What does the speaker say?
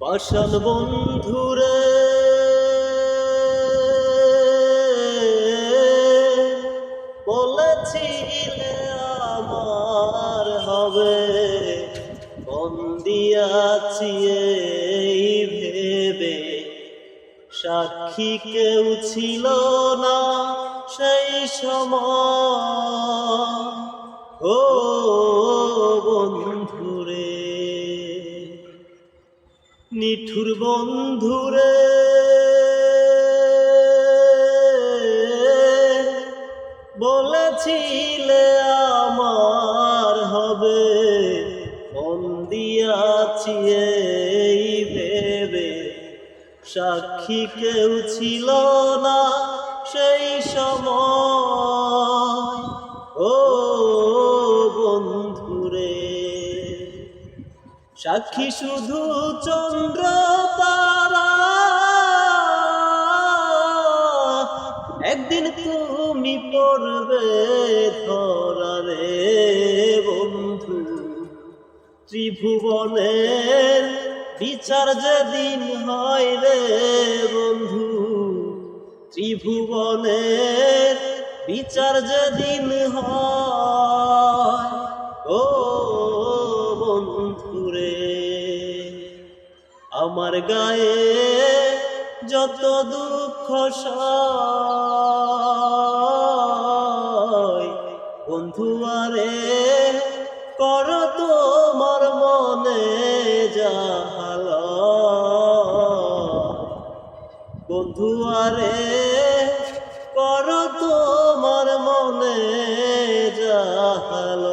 পাশাল বন্ধুরে। বলেছিলে আমার হবে বন্দিয়াছি এই ভেবে। সাক্ষী কেউ ছিল না সেই সময়। ও নিঠুর বন্ধুরে। বলেছিলে আমার হবে বন্দিয়াছি এই ভেবে। সাক্ষী কেউ ছিল না সেই সময়। সাক্ষী শুধু চন্দ্র তারা। একদিন তুমি পড়বে ধরারে বন্ধু। ত্রিভুবনের বিচার যেদিন হয় রে বন্ধু। ত্রিভুবনের বিচার যেদিন হয় আমার গায়ে যত দুঃখ বন্ধু আরে, কর তোমার মনে যাহাল বন্ধু আরে, কর তোমার মনে যাহাল